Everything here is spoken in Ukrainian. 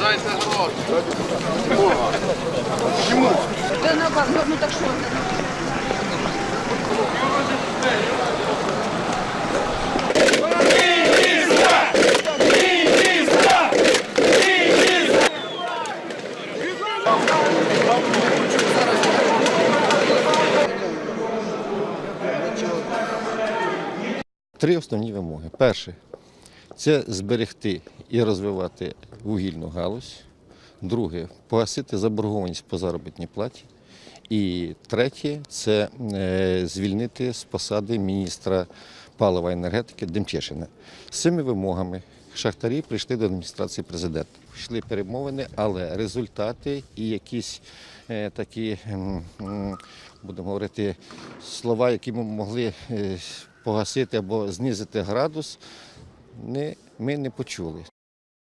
Дайте гроші. Чому? Да на ну так що? Три основні вимоги. Перший це зберегти і розвивати вугільну галузь. Друге погасити заборгованість по заробітній платі. І третє це е, звільнити з посади міністра палива енергетики Демчешина. З цими вимогами шахтарі прийшли до адміністрації президента. Йшли перемовини, але результати і якісь е, такі, будемо говорити, слова, які ми могли е, погасити або знизити градус, не, ми не почули.